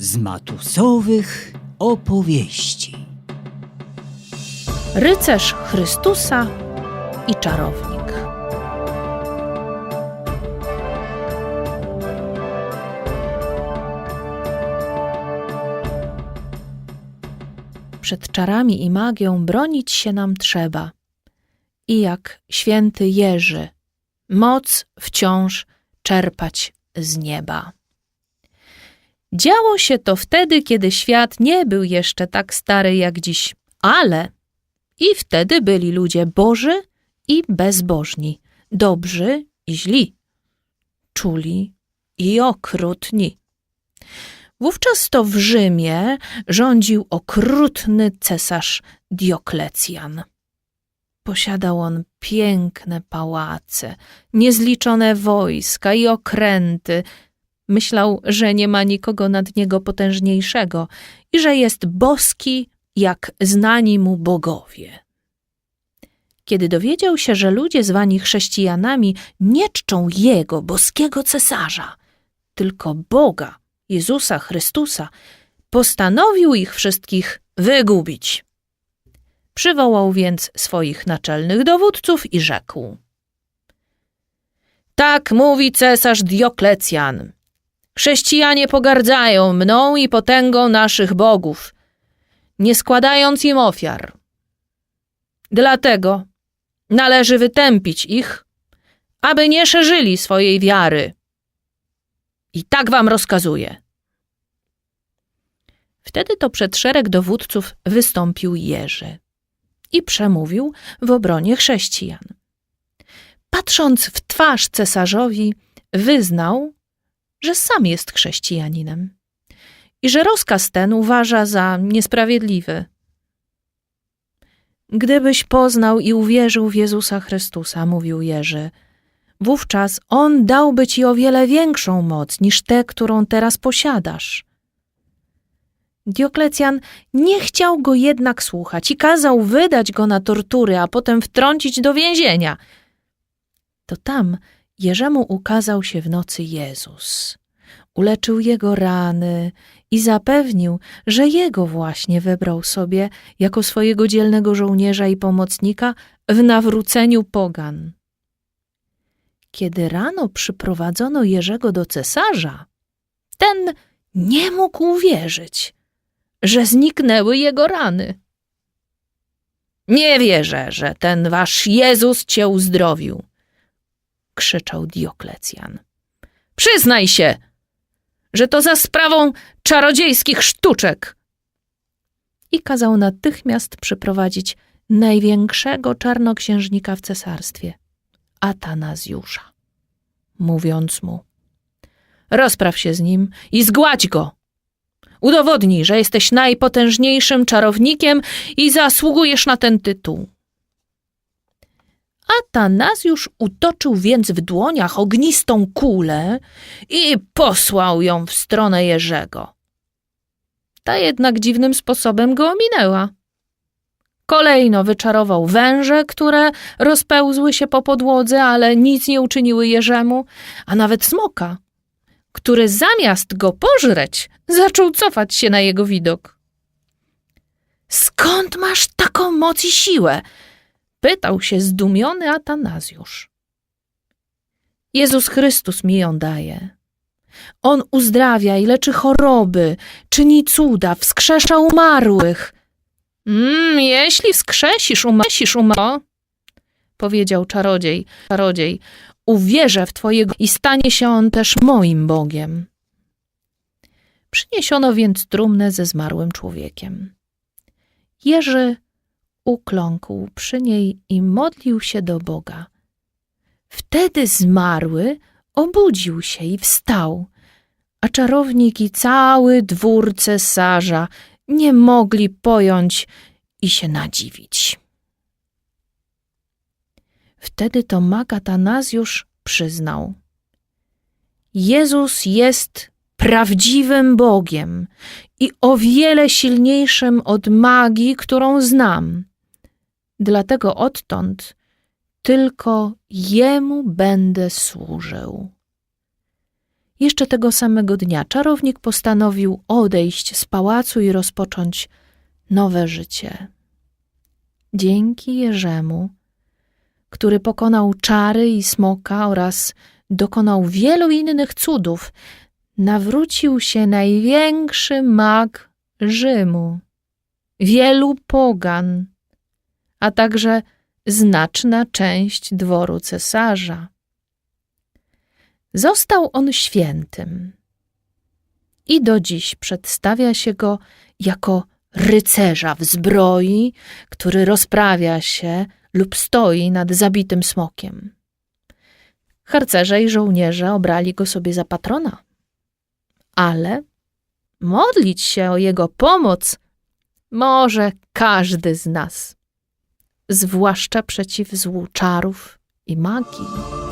z matusowych opowieści. Rycerz Chrystusa i czarownik. Przed czarami i magią bronić się nam trzeba. I jak święty Jerzy, moc wciąż czerpać z nieba. Działo się to wtedy, kiedy świat nie był jeszcze tak stary jak dziś, ale i wtedy byli ludzie boży i bezbożni, dobrzy i źli, czuli i okrutni. Wówczas to w Rzymie rządził okrutny cesarz Dioklecjan. Posiadał on piękne pałace, niezliczone wojska i okręty. Myślał, że nie ma nikogo nad niego potężniejszego i że jest boski jak znani mu bogowie. Kiedy dowiedział się, że ludzie zwani chrześcijanami nie czczą jego, boskiego cesarza, tylko Boga, Jezusa Chrystusa, postanowił ich wszystkich wygubić. Przywołał więc swoich naczelnych dowódców i rzekł: Tak mówi cesarz Dioklecjan. Chrześcijanie pogardzają mną i potęgą naszych bogów, nie składając im ofiar. Dlatego należy wytępić ich, aby nie szerzyli swojej wiary. I tak wam rozkazuję. Wtedy to przed szereg dowódców wystąpił Jerzy i przemówił w obronie chrześcijan. Patrząc w twarz cesarzowi, wyznał, że sam jest chrześcijaninem i że rozkaz ten uważa za niesprawiedliwy. Gdybyś poznał i uwierzył w Jezusa Chrystusa, mówił Jerzy, wówczas On dałby ci o wiele większą moc niż tę, którą teraz posiadasz. Dioklecjan nie chciał go jednak słuchać i kazał wydać go na tortury, a potem wtrącić do więzienia. To tam Jerzemu ukazał się w nocy Jezus. Uleczył jego rany i zapewnił, że jego właśnie wybrał sobie jako swojego dzielnego żołnierza i pomocnika w nawróceniu pogan. Kiedy rano przyprowadzono Jerzego do cesarza, ten nie mógł uwierzyć, że zniknęły jego rany. Nie wierzę, że ten wasz Jezus cię uzdrowił, krzyczał Dioklecjan. Przyznaj się, że to za sprawą czarodziejskich sztuczek. I kazał natychmiast przyprowadzić największego czarnoksiężnika w cesarstwie, Atanazjusza, mówiąc mu: Rozpraw się z nim i zgładź go. Udowodnij, że jesteś najpotężniejszym czarownikiem i zasługujesz na ten tytuł. Atanazjusz utoczył więc w dłoniach ognistą kulę i posłał ją w stronę Jerzego. Ta jednak dziwnym sposobem go ominęła. Kolejno wyczarował węże, które rozpełzły się po podłodze, ale nic nie uczyniły Jerzemu, a nawet smoka, który zamiast go pożreć, zaczął cofać się na jego widok. Skąd masz taką moc i siłę? Pytał się zdumiony Atanazjusz. Jezus Chrystus mi ją daje. On uzdrawia i leczy choroby, czyni cuda, wskrzesza umarłych. Mm, jeśli wskrzesisz umarłych, umro, powiedział czarodziej, czarodziej, uwierzę w Twojego i stanie się on też moim Bogiem. Przyniesiono więc trumnę ze zmarłym człowiekiem. Jerzy ukląkł przy niej i modlił się do Boga. Wtedy zmarły obudził się i wstał, a czarownik i cały dwór cesarza nie mogli pojąć i się nadziwić. Wtedy to mag Atanazjusz przyznał: Jezus jest prawdziwym Bogiem i o wiele silniejszym od magii, którą znam. Dlatego odtąd tylko Jemu będę służył. Jeszcze tego samego dnia czarownik postanowił odejść z pałacu i rozpocząć nowe życie. Dzięki Jerzemu, który pokonał czary i smoka oraz dokonał wielu innych cudów, nawrócił się największy mag Rzymu, wielu pogan, a także znaczna część dworu cesarza. Został on świętym i do dziś przedstawia się go jako rycerza w zbroi, który rozprawia się lub stoi nad zabitym smokiem. Harcerze i żołnierze obrali go sobie za patrona, ale modlić się o jego pomoc może każdy z nas, zwłaszcza przeciw złu czarów i magii.